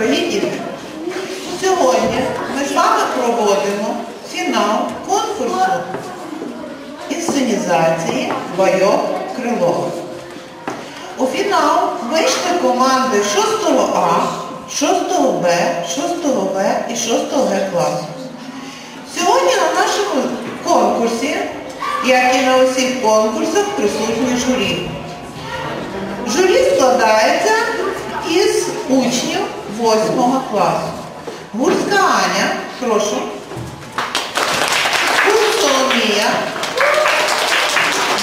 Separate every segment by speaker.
Speaker 1: Дорогі сьогодні ми з вами проводимо фінал конкурсу інсценізації Байок Крилова. У фінал вийшли команди 6 А, 6 Б, 6 В і 6 Г класу. Сьогодні на нашому конкурсі, як і на усіх конкурсах, присутні журі. Журі складається із учнів 8 класу. Гурська Аня, прошу. Гурська Соломія.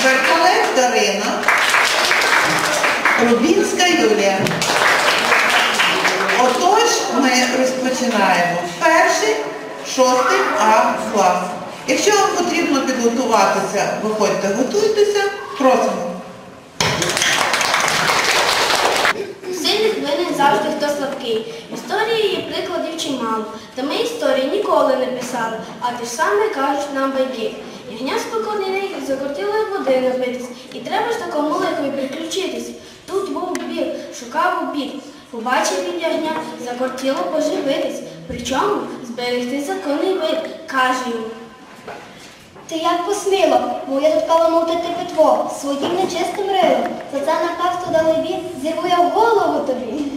Speaker 1: Веркалець Дарина. Рубінська Юлія. Отож, ми розпочинаємо перший, шостий А клас. Якщо вам потрібно підготуватися, виходьте, готуйтеся, просимо.
Speaker 2: Історії є прикладів чимало. Та ми історії ніколи не писали, а те ж саме кажуть нам байки. Ягня рік закрутила води напитись, і треба ж такому лихові приключитись. Тут вовк біг, шукав обід. Побачив він ягня, закортіло поживитись. Причому зберегти законний вид, каже йому.
Speaker 3: Ти як посміло, бо я тут каламутити питво своїм нечистим рилом. За це напевно далебі зірву я в голову тобі.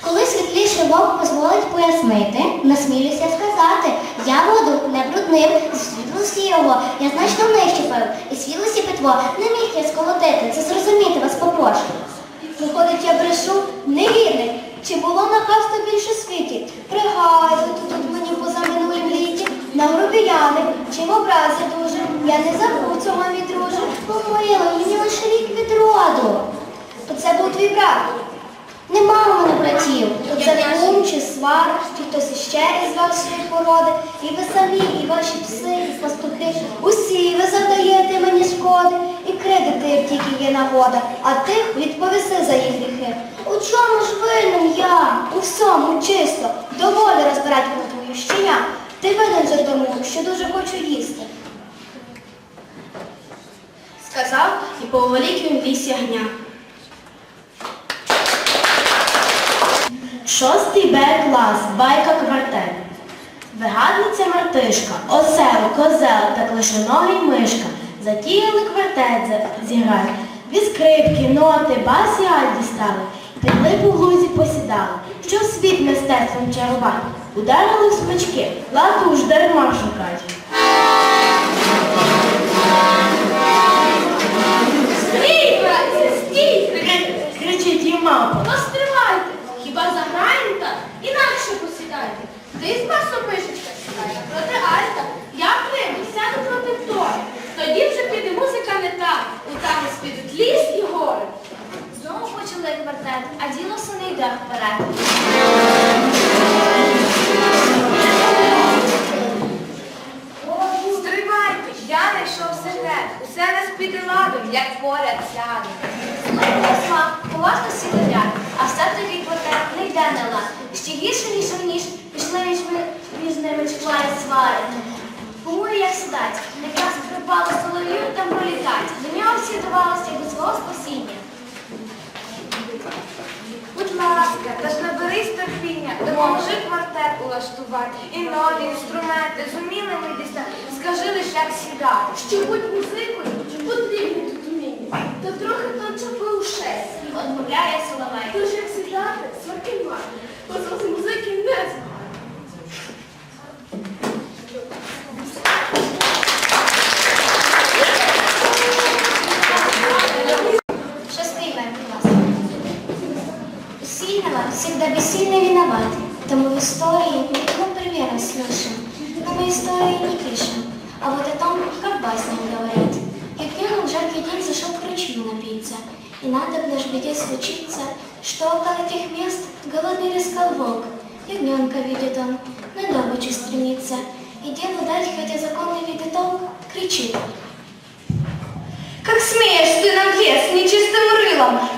Speaker 3: Коли світліший вовк дозволить пояснити, насмілюся сказати, я воду не бруднив, з світлості його я значно нижче і світлості питво не міг я сколотити, це зрозуміти вас попрошу. Виходить, я брешу, невірник, чи було нахабство більше в світі? Пригадуйте тут мені позаминулим літі, на грубіяни, чим образи дуже, я не забув цього мій друже, помило, мені лише рік від роду. Оце був твій брат. Нема у мене братів. Оце кум чи свар, чи хтось іще із вашої породи. І ви самі, і ваші пси, і пастухи. Усі ви завдаєте мені шкоди. І кредити, як тільки є нагода, а тих відповіси за їх гріхи. У чому ж винен я? У всьому чисто. Доволі розбирать про твою щеня. Ти винен же тому, що дуже хочу їсти.
Speaker 2: Сказав і повелік він ліс ягня. Шостий Б клас, байка квартет. Вигадниця мартишка, осел, козел та клишоногий мишка затіяли квартет зіграти. Дві скрипки, ноти, бас і аль дістали, під липу в лузі посідали, що світ мистецтвом чарувати. Ударили в смачки, лату ж дарма вперед.
Speaker 4: Стривайте, я знайшов секрет. Усе нас піде ладом, як поряд сяде.
Speaker 3: Слава, поважно горять, а все-таки квартет не йде на лад. Ще гірше, ніж раніше, пішли між, між ними шкла і свари. Кому як сідать, якраз припало солов'ю там пролітать. До нього всі давалося до свого спасіння.
Speaker 4: Ласка, та ж наберись терпіння, допоможи квартет улаштувати. І нові інструменти зуміли ми дістати. Скажи лиш, як сідати.
Speaker 2: Що будь музикою, чи потрібні тут уміння, Та трохи танчапи у
Speaker 3: шесть, відмовляє Соловей.
Speaker 2: Тож як сідати, сварки мати. бо з музики не знаю.
Speaker 3: Сильного всегда бессильный виноват. Тому в истории никому примера слышим. Но мы истории не пишем. А вот о том, как басням говорят. Как в жаркий день зашел к врачу напиться. И надо в наш беде случиться, что около тех мест голодный рискал волк. Ягненка видит он, на добычу стремится. И делу дать, хотя законный видит толк, кричит.
Speaker 4: Как смеешь ты, наглец, нечистым рылом,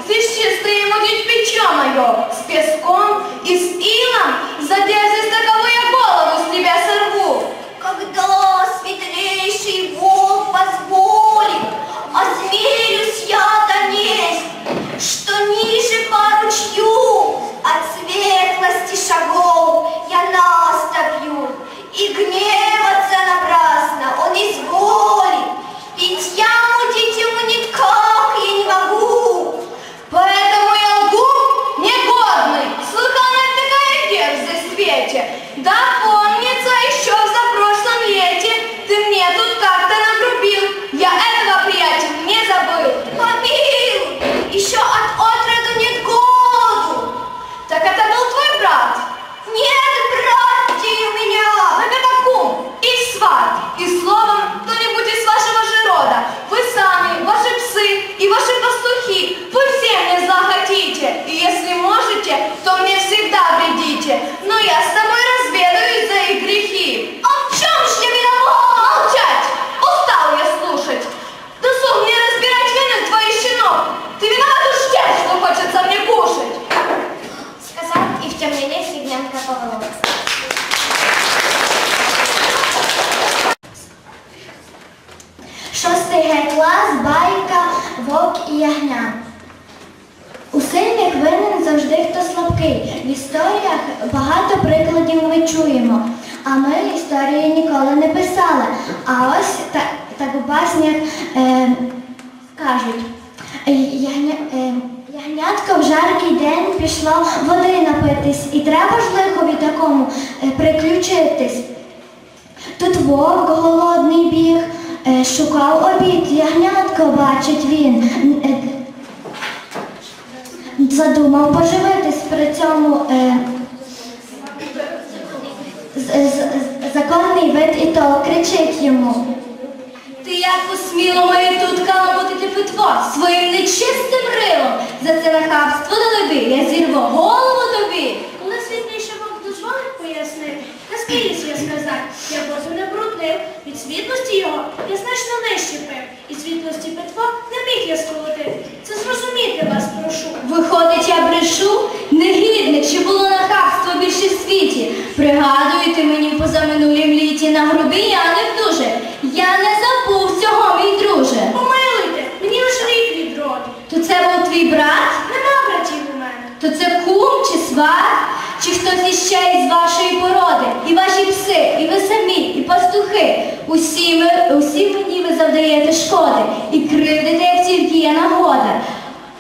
Speaker 4: Бесчистое з дить плечо мое, С песком и с илом, За дерзость я голову с тебя сорву.
Speaker 3: Когда
Speaker 5: а ми історії ніколи не писали. А ось та, так у баснях е, кажуть. е, Ягня, е, ягнятко в жаркий день пішло води напитись, і треба ж лихові такому е, приключитись. Тут вовк голодний біг, е, шукав обід, ягнятко бачить він. Е, Задумав поживитись при цьому е, законний вид і то кричить йому.
Speaker 6: Ти як посміло моє тут каламутити питво своїм нечистим рилом. За це нахабство далеби, я зірву голову тобі.
Speaker 7: Коли світліший вовк дозволив пояснити, не сміюсь я сказати, я возу не бруднив, від світлості його я значно нижче пив, і світлості Петро не міг я сколотити. Це зрозуміти вас прошу.
Speaker 6: Виходить, я брешу, негідник, чи було нахабство більше в світі. Пригадуєте мені позаминулім літі на грубіяни дуже. Я не забув цього, мій друже.
Speaker 7: Помилуйте, мені лише рік від роду.
Speaker 6: То це був твій брат?
Speaker 7: Нема братів у мене.
Speaker 6: То це кум чи сват, чи хтось іще із вашої породи, і ваші пси, і ви самі, і пастухи. Усі, ми, усі мені ви завдаєте шкоди і кривдите, як тільки є нагода.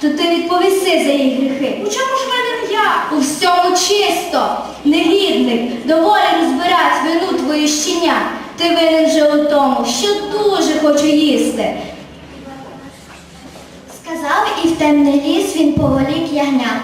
Speaker 6: То ти відповіси за її гріхи.
Speaker 7: У чому ж винен я?
Speaker 6: У всьому чисто, негідник, доволі розбирать вину твої щеня. Ти винен вже у тому, що дуже хочу їсти.
Speaker 5: Сказав і в темний ліс він поволік ягня.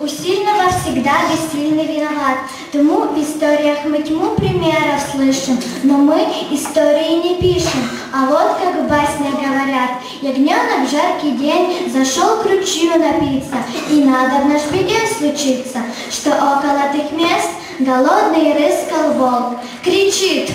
Speaker 5: Усильного всегда бессильный виноват. Тому в историях мы тьму примеров слышим, но мы истории не пишем. А вот как в басне говорят, ягненок в жаркий день зашел к ручью напиться, и надо в наш беде случиться, что около тех мест голодный рыскал волк. Кричит,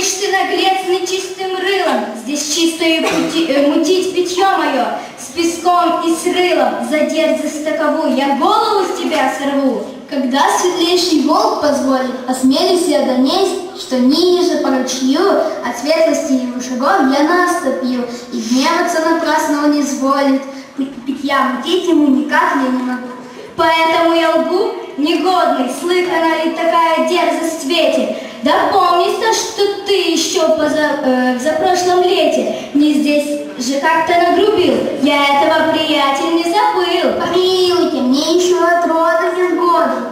Speaker 6: Как смеешь ты, наглец, нечистым рылом, Здесь чистое пути- э, мутить питье мое, С песком и с рылом, За дерзость таковую я голову с тебя сорву.
Speaker 3: Когда светлейший волк позволит, осмелюсь я донесть, что ниже по ручью от светлости его шагов я наступил, и гневаться напрасно он изволит. Пи- Питья мутить ему никак я не могу.
Speaker 6: Поэтому я лгу, негодный, слыхана ли такая дерзость в? Да помнится, что ты еще поза, э, в запрошлом лете не здесь же как-то нагрубил. Я этого, приятель, не забыл.
Speaker 3: Помилуйте, мне еще от рода не в году.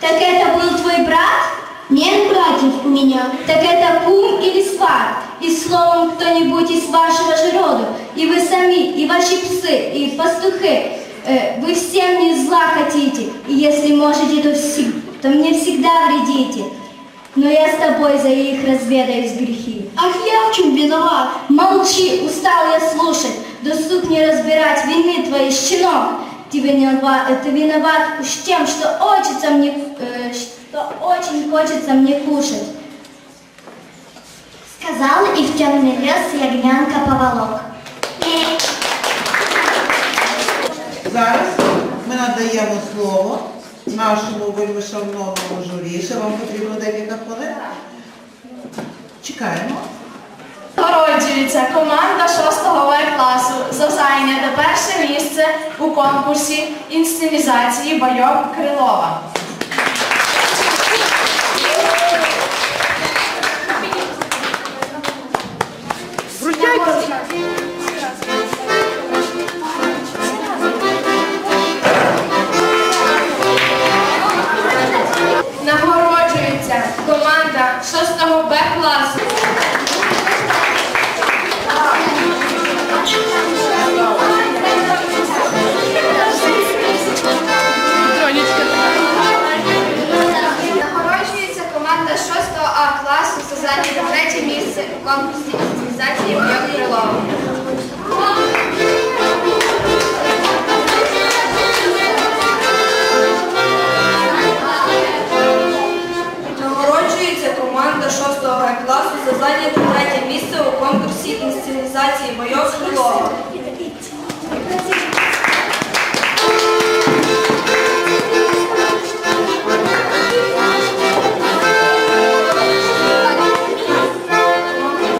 Speaker 6: Так это был твой брат?
Speaker 3: Нет братьев у меня.
Speaker 6: Так это кум или сват? И словом кто-нибудь из вашего же роду, и вы сами, и ваши псы, и пастухи, э, вы всем мне зла хотите, и если можете, то, всег- то мне всегда вредите. Но я с тобой за их разведаюсь грехи.
Speaker 3: Ах, я в чем виноват?
Speaker 6: Молчи, устал я слушать, досуг не разбирать вины твои, щенок. Ты виноват, ты виноват уж тем, что хочется мне, э, что очень хочется мне кушать.
Speaker 5: сказал и в темный лес ягнянка поволок.
Speaker 1: Зараз ми надаємо слово нашому вельмишановному журі. Ще вам потрібно декілька хвилин. Чекаємо.
Speaker 4: Народжується команда 6 В класу за зайняте перше місце у конкурсі інсценізації Байок Крилова.